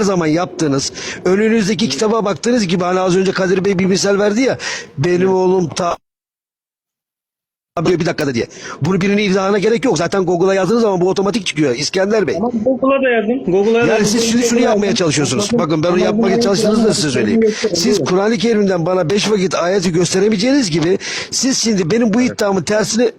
her zaman yaptığınız, önünüzdeki kitaba baktığınız gibi hani az önce Kadir Bey bir misal verdi ya, benim oğlum ta bir dakikada diye. Bunu birinin izahına gerek yok. Zaten Google'a yazdığınız zaman bu otomatik çıkıyor. İskender Bey. Ama Google'a da yazdım. Google'a Yani yazdım. siz şunu, şunu yapmaya çalışıyorsunuz. Bakın ben onu yapmaya çalıştığınızı da size söyleyeyim. Siz Kur'an-ı Kerim'den bana beş vakit ayeti gösteremeyeceğiniz gibi siz şimdi benim bu iddiamın tersini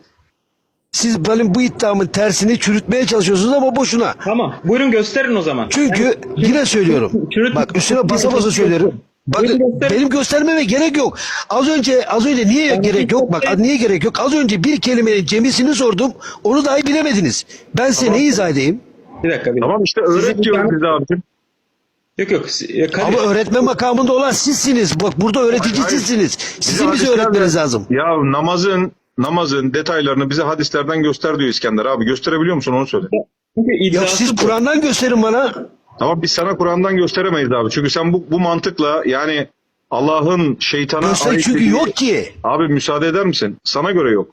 siz benim bu iddiamın tersini çürütmeye çalışıyorsunuz ama boşuna. Tamam. Buyurun gösterin o zaman. Çünkü yine söylüyorum. Çürüt- Bak üstüne basa basa söylerim. Bakın benim göstermeme gerek yok. Az önce az önce niye gerek yok? Bak niye gerek yok? Az önce bir kelimenin cemisini sordum. Onu dahi bilemediniz. Ben size ne izah edeyim? Bir dakika. Bir Tamam işte öğret diyorum bize abicim. Yok yok. E, Kadir, Ama öğretme makamında olan sizsiniz. Bak burada öğretici sizsiniz. Sizin bize hadislerden- öğretmeniz lazım. Ya namazın namazın detaylarını bize hadislerden göster diyor İskender abi. Gösterebiliyor musun onu söyle. Ya siz. Kur'an'dan gösterin bana. Ama biz sana Kur'an'dan gösteremeyiz abi. Çünkü sen bu, bu mantıkla yani Allah'ın şeytana Göster ait çünkü dediği- yok ki. Abi müsaade eder misin? Sana göre yok.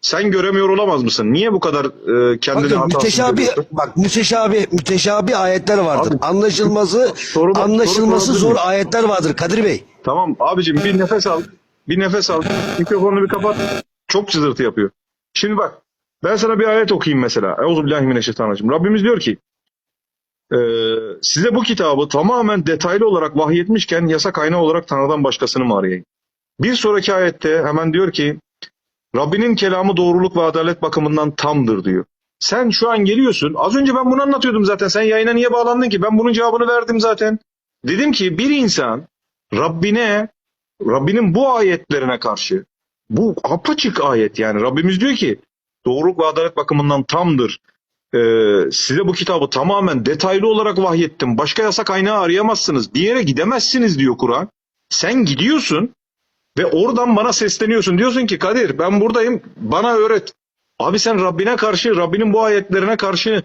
Sen göremiyor olamaz mısın? Niye bu kadar e, kendini Bakın hatasız müteşabi bak müteşabi müteşabi ayetler vardır. Abi, anlaşılması soru- anlaşılması soru zor ayetler vardır Kadir Bey. Tamam abicim bir nefes al. Bir nefes al. Mikrofonunu bir kapat. Çok cızırtı yapıyor. Şimdi bak ben sana bir ayet okuyayım mesela. Euzubillahimineşşeytanirracim. Rabbimiz diyor ki e, size bu kitabı tamamen detaylı olarak vahyetmişken yasa kaynağı olarak Tanrı'dan başkasını mı arayayım? Bir sonraki ayette hemen diyor ki Rabbinin kelamı doğruluk ve adalet bakımından tamdır diyor. Sen şu an geliyorsun. Az önce ben bunu anlatıyordum zaten. Sen yayına niye bağlandın ki? Ben bunun cevabını verdim zaten. Dedim ki bir insan Rabbine, Rabbinin bu ayetlerine karşı, bu apaçık ayet yani Rabbimiz diyor ki doğruluk ve adalet bakımından tamdır. Ee, size bu kitabı tamamen detaylı olarak vahyettim. Başka yasa kaynağı arayamazsınız. Bir yere gidemezsiniz diyor Kur'an. Sen gidiyorsun ve oradan bana sesleniyorsun. Diyorsun ki Kadir ben buradayım bana öğret. Abi sen Rabbine karşı, Rabbinin bu ayetlerine karşı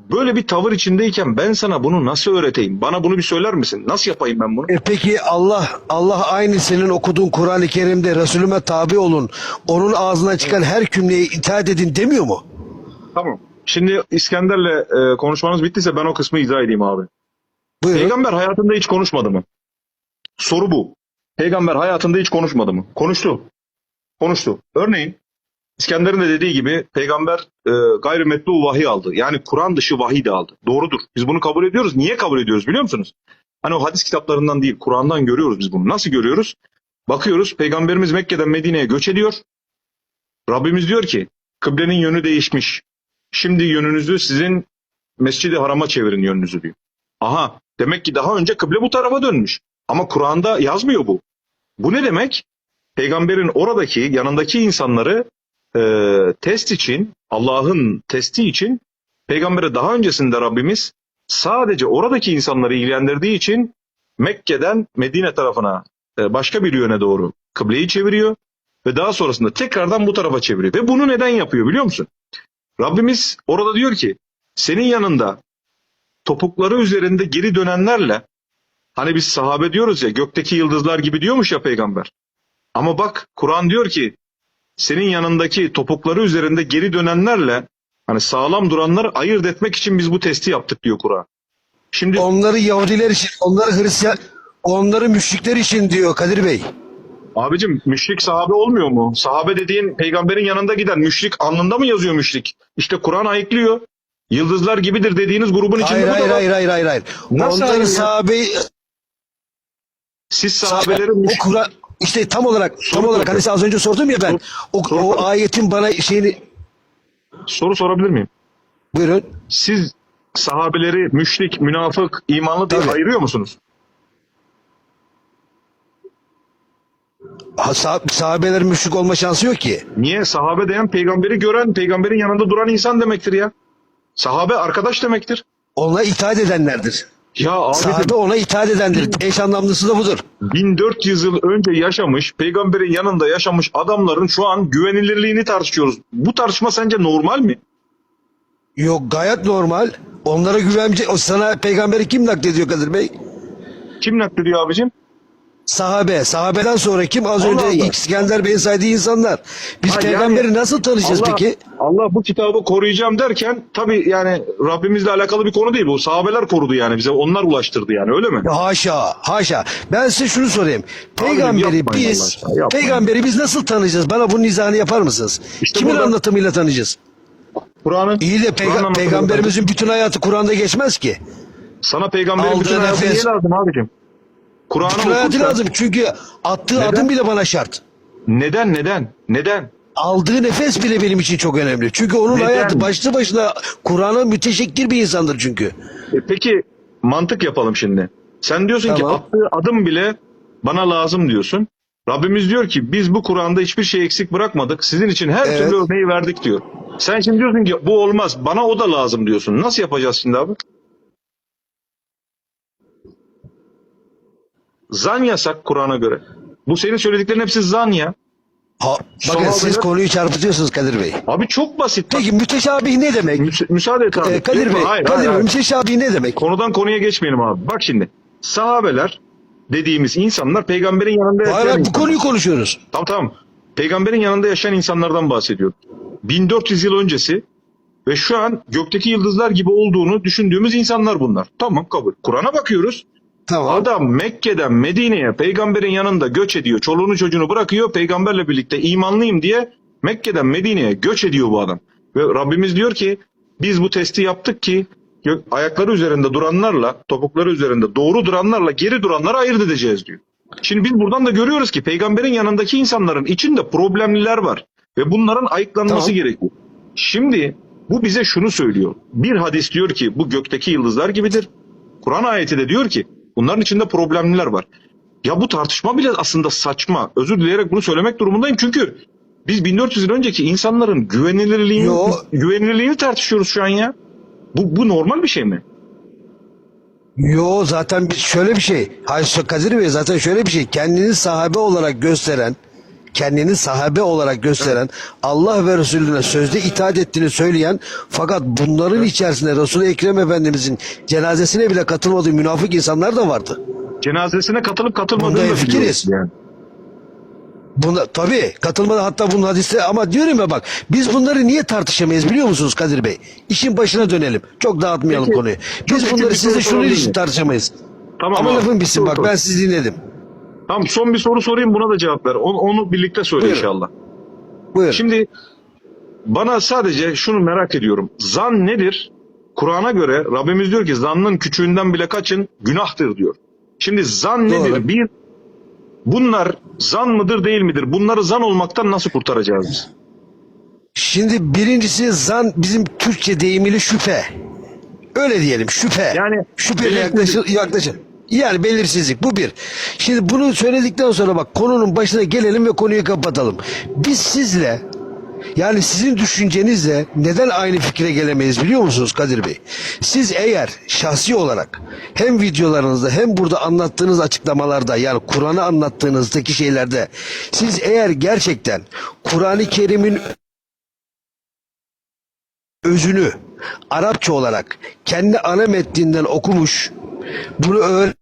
böyle bir tavır içindeyken ben sana bunu nasıl öğreteyim? Bana bunu bir söyler misin? Nasıl yapayım ben bunu? E peki Allah Allah aynı senin okuduğun Kur'an-ı Kerim'de Resulüme tabi olun. Onun ağzından çıkan her cümleye itaat edin demiyor mu? Tamam. Şimdi İskender'le e, konuşmanız bittiyse ben o kısmı izah edeyim abi. Buyurun. Peygamber hayatında hiç konuşmadı mı? Soru bu. Peygamber hayatında hiç konuşmadı mı? Konuştu. Konuştu. Örneğin İskender'in de dediği gibi peygamber e, gayrimetlu vahiy aldı. Yani Kur'an dışı vahiy de aldı. Doğrudur. Biz bunu kabul ediyoruz. Niye kabul ediyoruz biliyor musunuz? Hani o hadis kitaplarından değil Kur'an'dan görüyoruz biz bunu. Nasıl görüyoruz? Bakıyoruz peygamberimiz Mekke'den Medine'ye göç ediyor. Rabbimiz diyor ki kıblenin yönü değişmiş. Şimdi yönünüzü sizin Mescid-i Haram'a çevirin yönünüzü diyor. Aha demek ki daha önce kıble bu tarafa dönmüş. Ama Kur'an'da yazmıyor bu. Bu ne demek? Peygamberin oradaki yanındaki insanları e, test için Allah'ın testi için peygambere daha öncesinde Rabbimiz sadece oradaki insanları ilgilendirdiği için Mekke'den Medine tarafına e, başka bir yöne doğru kıbleyi çeviriyor ve daha sonrasında tekrardan bu tarafa çeviriyor. Ve bunu neden yapıyor biliyor musun? Rabbimiz orada diyor ki senin yanında topukları üzerinde geri dönenlerle hani biz sahabe diyoruz ya gökteki yıldızlar gibi diyormuş ya peygamber. Ama bak Kur'an diyor ki senin yanındaki topukları üzerinde geri dönenlerle hani sağlam duranları ayırt etmek için biz bu testi yaptık diyor Kur'an. Şimdi Onları Yahudiler için, onları Hristiyan, onları müşrikler için diyor Kadir Bey. abicim müşrik sahabe olmuyor mu? Sahabe dediğin peygamberin yanında giden müşrik alnında mı yazıyor müşrik? İşte Kur'an ayıklıyor. Yıldızlar gibidir dediğiniz grubun içinde Hayır bu da hayır var. hayır hayır hayır hayır. Nasıl hayır Onları ya? sahabe Siz sahabeleri müşrik Kur'an işte tam olarak tam Soru olarak hani az önce sordum ya ben. O, Soru o ayetin bana şeyini soru sorabilir miyim? buyurun. Siz sahabeleri müşrik, münafık, imanlı diye Tabii. ayırıyor musunuz? Ha, sah- sahabeler müşrik olma şansı yok ki. Niye? Sahabe diyen peygamberi gören, peygamberin yanında duran insan demektir ya. Sahabe arkadaş demektir. Ona itaat edenlerdir. Ya abi Sahabe ona itaat edendir. Eş anlamlısı da budur. 1400 yıl önce yaşamış, peygamberin yanında yaşamış adamların şu an güvenilirliğini tartışıyoruz. Bu tartışma sence normal mi? Yok gayet normal. Onlara güvence o sana peygamberi kim naklediyor Kadir Bey? Kim naklediyor abicim? Sahabe. Sahabeden sonra kim? Az Allah önce Allah. İskender Bey'in saydığı insanlar. Biz Ha, peygamberi yani nasıl tanıyacağız Allah, peki? Allah bu kitabı koruyacağım derken tabii yani Rabbimizle alakalı bir konu değil bu. Sahabeler korudu yani bize. Onlar ulaştırdı yani öyle mi? Ya Haşa, haşa. Ben size şunu sorayım. Peygamberi Allah biz, aşkına, peygamberi biz nasıl tanıyacağız? Bana bunun izahını yapar mısınız? İşte Kimin burada- anlatımıyla tanıyacağız? Kur'an'ın İyi de peyga- Kur'an peygamberimizin bütün hayatı Kur'an'da geçmez ki. sana peygamberin Aldığı bütün hayatı nefes- niye lazım abicim? Kur'an'ı okursan- lazım çünkü attığı Neden? adım bile bana şart. Neden neden? Neden? Aldığı nefes bile benim için çok önemli. Çünkü onun Neden? hayatı başlı başına Kur'an'a müteşekkir bir insandır çünkü. E peki mantık yapalım şimdi. Sen diyorsun ki Tamam. attığı adım bile bana lazım diyorsun. Rabbimiz diyor ki biz bu Kur'an'da hiçbir şey eksik bırakmadık. Sizin için her Evet. türlü örneği verdik diyor. Sen şimdi diyorsun ki bu olmaz. Bana o da lazım diyorsun. Nasıl yapacağız şimdi abi? Zan yasak Kur'an'a göre. Bu senin söylediklerin hepsi zan ya. Ha, bakın Sahabeler- siz konuyu çarpıtıyorsunuz Kadir Bey. Abi çok basit. Peki müteşabih ne demek? müsa- müsaade et abi. Ee, Kadir Bey, Hayır, Kadir hayır, Bey hayır. müteşabih ne demek? Konudan konuya geçmeyelim abi. Bak şimdi. Sahabeler dediğimiz insanlar peygamberin yanında yaşayan Hayır, hayır, bu insanlar. konuyu konuşuyoruz. Tamam tamam. Peygamberin yanında yaşayan insanlardan bahsediyorum. 1400 yıl öncesi ve şu an gökteki yıldızlar gibi olduğunu düşündüğümüz insanlar bunlar. Tamam kabul. Kur'an'a bakıyoruz. Tamam. Adam Mekke'den Medine'ye peygamberin yanında göç ediyor. Çoluğunu çocuğunu bırakıyor. Peygamberle birlikte imanlıyım diye Mekke'den Medine'ye göç ediyor bu adam. Ve Rabbimiz diyor ki biz bu testi yaptık ki ayakları üzerinde duranlarla, topukları üzerinde doğru duranlarla geri duranları ayırt edeceğiz diyor. Şimdi biz buradan da görüyoruz ki peygamberin yanındaki insanların içinde problemliler var. Ve bunların ayıklanması Tamam. gerekiyor. Şimdi bu bize şunu söylüyor. Bir hadis diyor ki bu gökteki yıldızlar gibidir. Kur'an ayeti de diyor ki bunların içinde problemliler var. Ya bu tartışma bile aslında saçma. Özür dileyerek bunu söylemek durumundayım çünkü biz 1400 yıl önceki insanların güvenilirliğini, Yo. güvenilirliğini tartışıyoruz şu an ya. Bu, bu normal bir şey mi? Yo zaten bir- şöyle bir şey. Hayır Kadir Bey zaten şöyle bir şey. Kendini sahabe olarak gösteren kendini sahabe olarak gösteren Allah ve Resulüne sözde itaat ettiğini söyleyen fakat bunların içerisinde Resul-i Ekrem Efendimizin cenazesine bile katılmadığı münafık insanlar da vardı. Cenazesine katılıp katılmadığını biliyoruz yani. Buna tabii katılmadı hatta bunun hadiste ama diyorum ya bak biz bunları niye tartışamayız biliyor musunuz Kadir Bey? İşin başına dönelim. Çok dağıtmayalım Peki, konuyu. Biz bunları sizle şunun için tartışamayız. Tamam ama abi. lafın bitsin bak ben sizi dinledim. Tamam son bir soru sorayım buna da cevap ver. Onu, onu birlikte söyle Buyurun. inşallah. Buyurun. Şimdi bana sadece şunu merak ediyorum. Zan nedir? Kur'an'a göre Rabbimiz diyor ki zannın küçüğünden bile kaçın günahtır diyor. Şimdi zan Doğru. nedir? Bir bunlar zan mıdır değil midir? Bunları zan olmaktan nasıl kurtaracağız biz? Şimdi birincisi zan bizim Türkçe deyimiyle şüphe. Öyle diyelim şüphe. Yani şüpheyle yaklaşır, yaklaşır. Yani belirsizlik bu bir. Şimdi bunu söyledikten sonra bak konunun başına gelelim ve konuyu kapatalım. Biz sizle yani sizin düşüncenizle neden aynı fikre gelemeyiz biliyor musunuz Kadir Bey? Siz eğer şahsi olarak hem videolarınızda hem burada anlattığınız açıklamalarda yani Kur'an'ı anlattığınızdaki şeylerde siz eğer gerçekten Kur'an-ı Kerim'in özünü Arapça olarak kendi ana metninden okumuş, bunu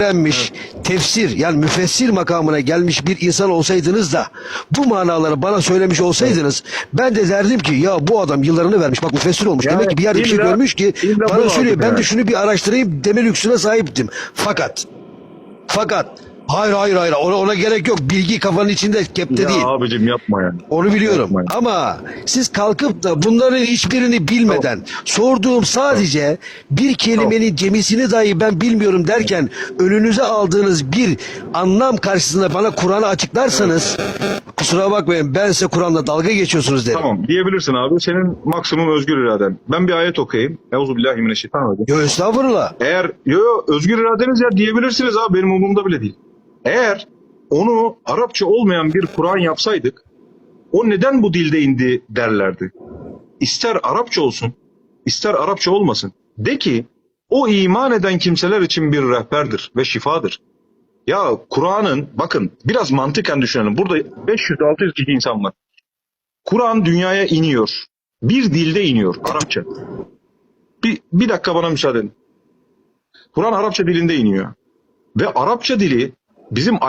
öğrenmiş, tefsir yani müfessir makamına gelmiş bir insan olsaydınız da bu manaları bana söylemiş olsaydınız ben de derdim ki ya bu adam yıllarını vermiş bak müfessir olmuş. Yani Demek ki bir yerde bir şey görmüş ki bana söylüyor ben yani. de şunu bir araştırayım deme lüksüne sahiptim. Fakat fakat hayır hayır hayır ona, ona gerek yok. Bilgi kafanın içinde kepte Ya değil. abicim yapma yani. Onu biliyorum Yapmayın. ama siz kalkıp da bunların hiçbirini bilmeden sorduğum sadece bir kelimenin cemisini dahi ben bilmiyorum derken önünüze aldığınız bir anlam karşısında bana Kur'an'ı açıklarsanız kusura bakmayın ben size Kur'an'la dalga geçiyorsunuz derim. Tamam diyebilirsin abi. Senin maksimum özgür iraden. Ben bir ayet okuyayım. Euzubillahimineşşeytanirracim. Yo estağfurullah. Eğer yo, yo özgür iradeniz ya diyebilirsiniz abi benim umurumda bile değil. Eğer onu Arapça olmayan bir Kur'an yapsaydık o neden bu dilde indi derlerdi. İster Arapça olsun ister Arapça olmasın. De ki o iman eden kimseler için bir rehberdir ve şifadır. Ya Kur'an'ın bakın biraz mantıken düşünelim. Burada 500-600 kişi insan var. Kur'an dünyaya iniyor. Bir dilde iniyor Arapça. Bir, bir dakika bana müsaade edin. Kur'an Arapça dilinde iniyor. Ve Arapça dili bizim